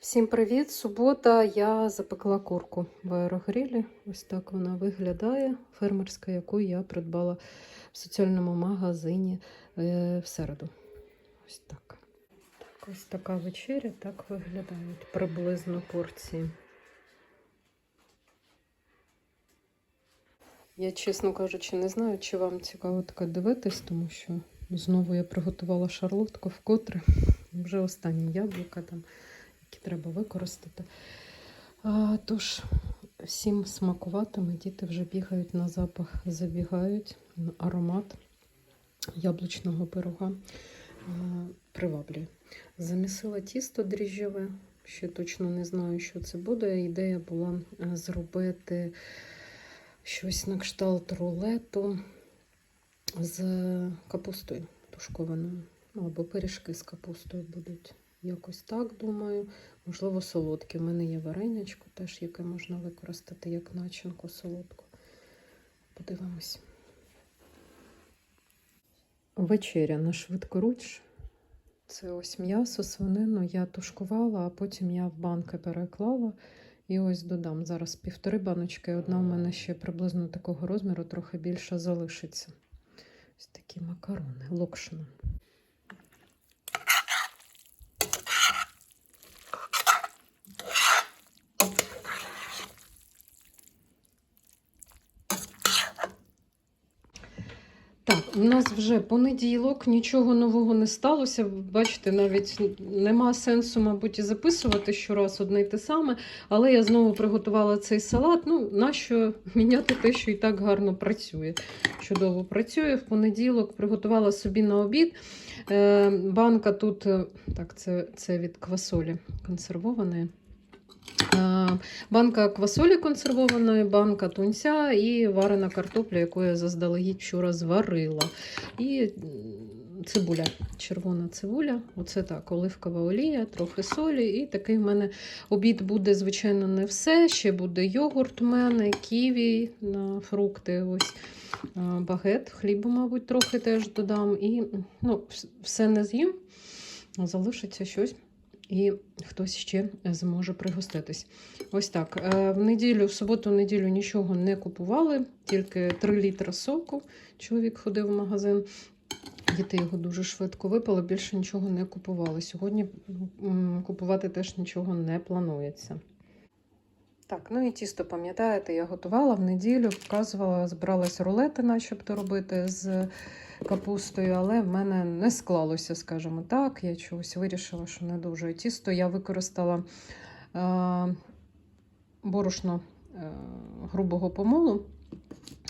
Всім привіт! Субота. Я запекла курку в аерогрілі. Ось так вона виглядає. Фермерська, яку я придбала в соціальному магазині е, в середу. Ось так. так. Ось така вечеря, так виглядають приблизно порції. Я, чесно кажучи, не знаю, чи вам цікаво таке дивитись, тому що знову я приготувала шарлотку вкотре. Вже останні яблука там які треба використати. А, тож, всім смакуватиме, діти вже бігають на запах, забігають аромат яблучного пирога а, приваблює. Замісила тісто дріжджове, ще точно не знаю, що це буде. Ідея була зробити щось на кшталт рулету з капустою тушкованою. Або пиріжки з капустою будуть. Якось так думаю. Можливо, солодкі. У мене є варенячко теж, яке можна використати як начинку солодку. Подивимось. Вечеря на швидкоруч. Це ось м'ясо, свинину я тушкувала, а потім я в банки переклала. І ось додам. Зараз півтори баночки. Одна в мене ще приблизно такого розміру, трохи більше залишиться. Ось такі макарони, локшина. Так, у нас вже понеділок, нічого нового не сталося. Бачите, навіть нема сенсу, мабуть, і записувати щораз одне й те саме. Але я знову приготувала цей салат. Ну, нащо міняти те, що і так гарно працює. Чудово працює. В понеділок приготувала собі на обід. Е, банка тут, е, так, це, це від квасолі консервованої. Е, Банка квасолі консервованої, банка тунця і варена картопля, яку я заздалегідь вчора зварила. І цибуля, червона цибуля. Оце так, оливкова олія, трохи солі. І такий в мене обід буде, звичайно, не все. Ще буде йогурт у мене, ківі фрукти. Ось е, багет, хлібу, мабуть, трохи теж додам. І ну, все не з'їм, залишиться щось і хтось ще зможе пригоститись. Ось так. Е, В неділю, в суботу, неділю нічого не купували, тільки 3 літра соку. Чоловік ходив в магазин. Діти його дуже швидко випили, більше нічого не купували. Сьогодні купувати теж нічого не планується. Так, ну і тісто, пам'ятаєте, я готувала в неділю, показувала, збиралась рулети, начебто робити з капустою, але в мене не склалося, скажімо так. Я чогось вирішила, що не дуже тісто. Я використала е, борошно е, грубого помолу.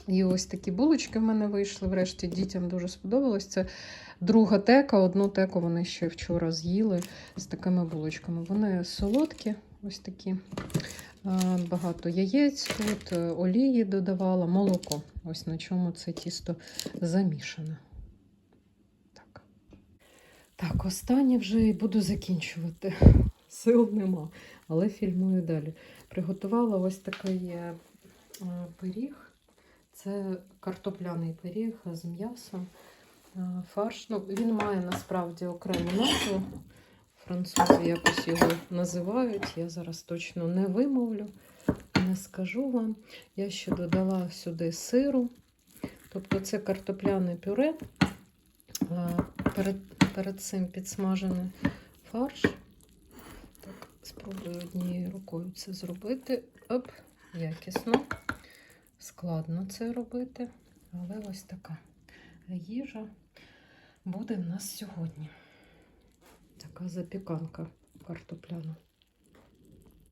І ось такі булочки в мене вийшли. Врешті дітям дуже сподобалось. Це друга тека. Одну теку вони ще вчора з'їли з такими булочками. Вони солодкі, ось такі. Е, Багато яєць тут, е, олії додавала, молоко. Ось на чому це тісто замішане. Так, так останнє вже і буду закінчувати. Сил нема, але фільмую далі. Приготувала ось такий е, пиріг. Це картопляний пиріг з м'ясом. Фарш. Ну, він має насправді окрему назву. Французи якось його називають. Я зараз точно не вимовлю, не скажу вам. Я ще додала сюди сиру. Тобто це картопляне пюре. Перед, перед цим підсмажений фарш. Так, спробую однією рукою це зробити. Оп, якісно. Складно це робити, але ось така їжа буде в нас сьогодні. Така запіканка картопляна.